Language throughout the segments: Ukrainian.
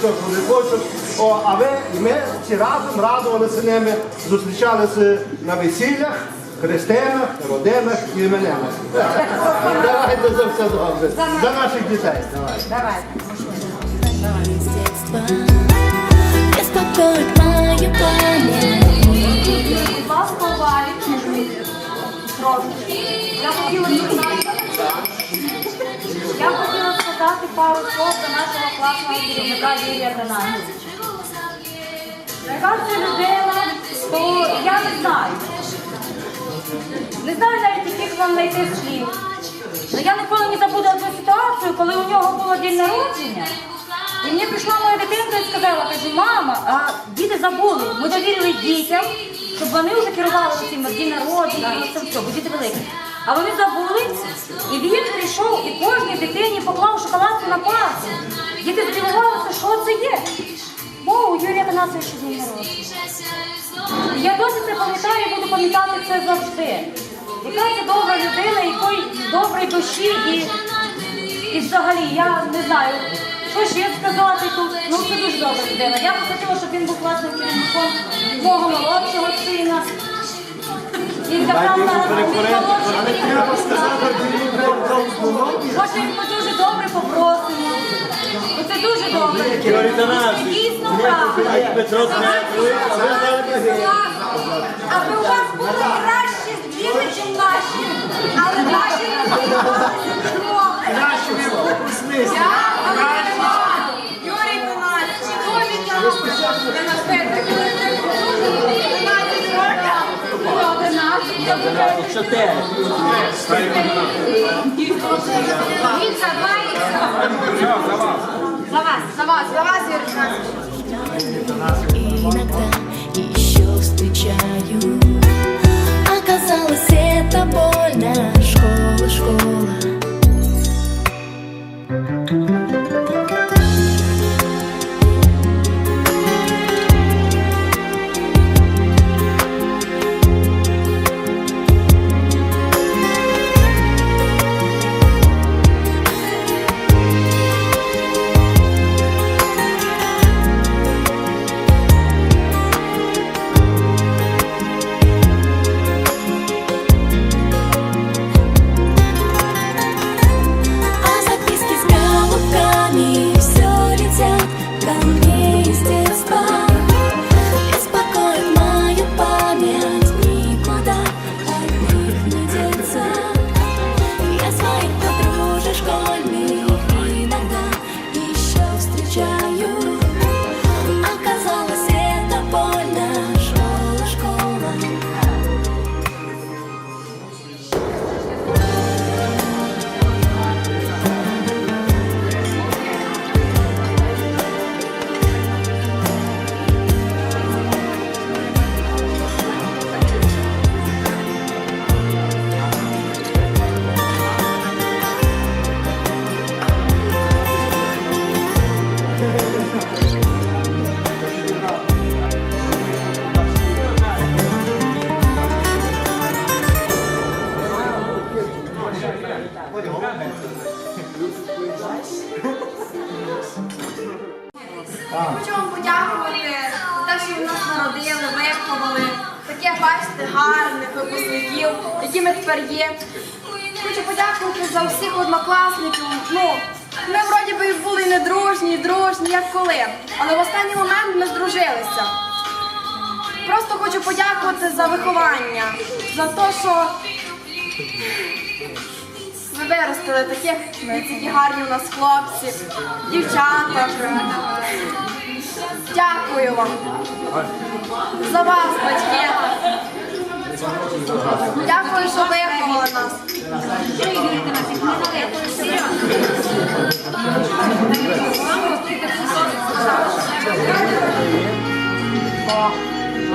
що вони хочуть. О, а ви і ми всі разом радувалися ними, зустрічалися на весіллях, хрестинах, родинах і іменинах. Давайте за все добре. За наших дітей. Давай. Трошки. Я хотіла я хотіла сказати пару слов до нашого класного керівника Юрія Танасовича. Яка це людина, то я не знаю. Не знаю навіть, яких вам знайти слів. Але я ніколи не забуду одну ситуацію, коли у нього було день народження. І мені прийшла моя дитинка і сказала, каже, мама, а діти забули. Ми довірили дітям, щоб вони вже керували цим день народження, це все, бо діти великі. А вони забули, і він прийшов і кожній дитині поклав шоколадку на пальці. Діти здивувалися, що це є. Бо у Юрія Танасовича день народження. Я досі це пам'ятаю і буду пам'ятати це завжди. Яка це добра людина, якої доброї душі і, і взагалі я не знаю, що ще сказати тут. Ну це дуже добра людина. Я б хотіла, щоб він був класним керівником мого молодшого сина. Він забрав на Може, ми дуже добре попросимо. Це дуже добре. Дійсно правда. Аби у вас були кращі діти, ніж наші. Але наші не Наші в якому Чотири. Віца, два ікса. За вас, за вас, за вас, Юрій Панасович. Иногда еще встречаю Оказалось, это больно Школа, школа Таких, гарних випускників, які ми тепер є. Хочу подякувати за всіх однокласників. Ну, ми вроді би були не дружні, дружні, як коли. Але в останній момент ми здружилися. Просто хочу подякувати за виховання, за те, що ви виростили таких, такі гарні у нас хлопці, дівчата. Дякую вам. За вас, батьки. Дякую, що виховали нас.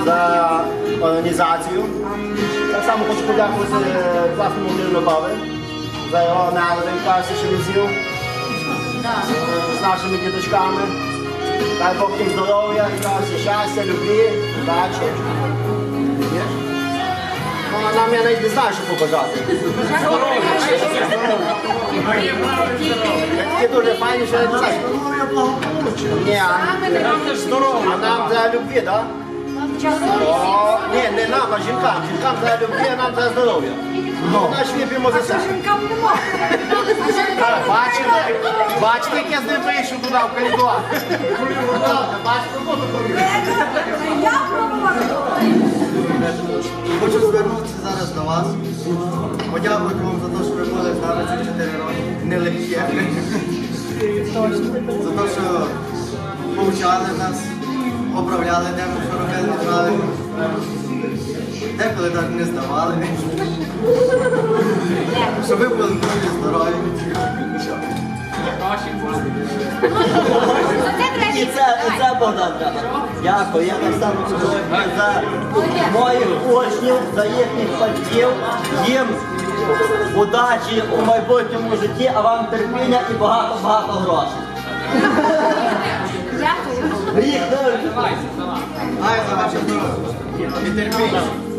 за організацію. Так само хочу подякувати е, класному Мирновали за його каже, що він з'їв е, з нашими діточками. Дай Бог їм здоров'я, щастя, любві, удачі. Ну, нам я навіть не знаю, що побажати. Такі дуже файні, що я не знаю. Здоров'я, благополуччя. Ні, а нам за любві, так? Ні, не нам, а жінкам. Жінкам за любві, а нам за здоров'я. Ну, значить, вип'ємо за нема. Бачите? Бачите, як я з ним вийшов туди, в коридор? Бачите. Я пробувала. Хочу звернутися зараз до вас. Подякувати вам за те, що ви були з нами ці 4 роки. Нелегкі. За те, що повчали нас, обравляли, де ми що робили неправильно. Деколи навіть не здавали. Щоб ви були здорові. І це, і це Богдан треба. Дякую, я так само за моїх учнів, за їхніх батьків, їм удачі у майбутньому житті, а вам терпіння і багато-багато грошей. Дякую. Рік дуже. Ай, за ваше здоров'я. І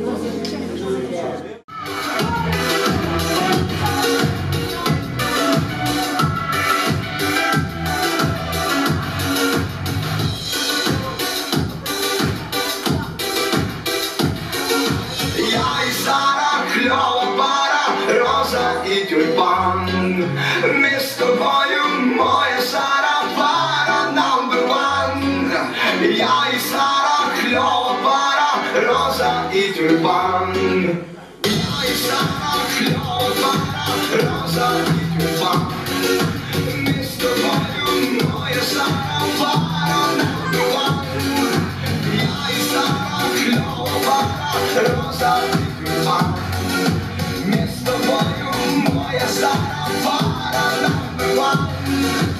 Para la, para la, para la.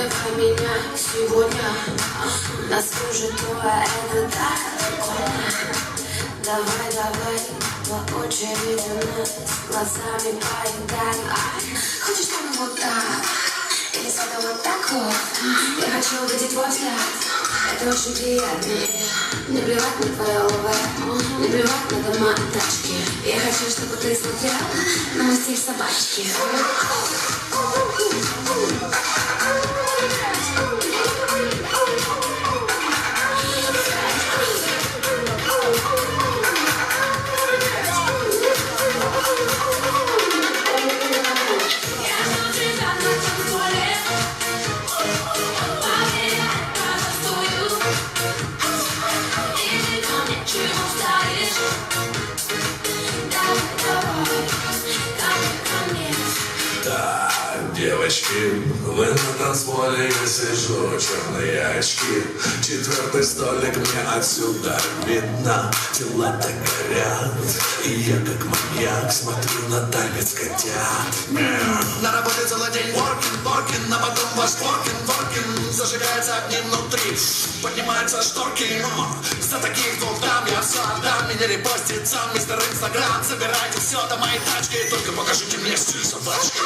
Останавливай меня сегодня Нас кружит твое, это так прикольно Давай, давай, по очереди нас Глазами поедаем Ай, Хочешь там вот так? Или сада вот так вот? Я хочу увидеть твой взгляд. Это очень приятно. Не плевать на твое ЛВ Не плевать на дома и тачки. Я хочу, чтобы ты смотрел На мой стиль собачки танец котят На работе целый день working, working А потом working, working Зажигается огни внутри Поднимаются шторки За таких двух дам я все отдам не репостит мистер Инстаграм Забирайте все до моей тачки Только покажите мне стиль собачки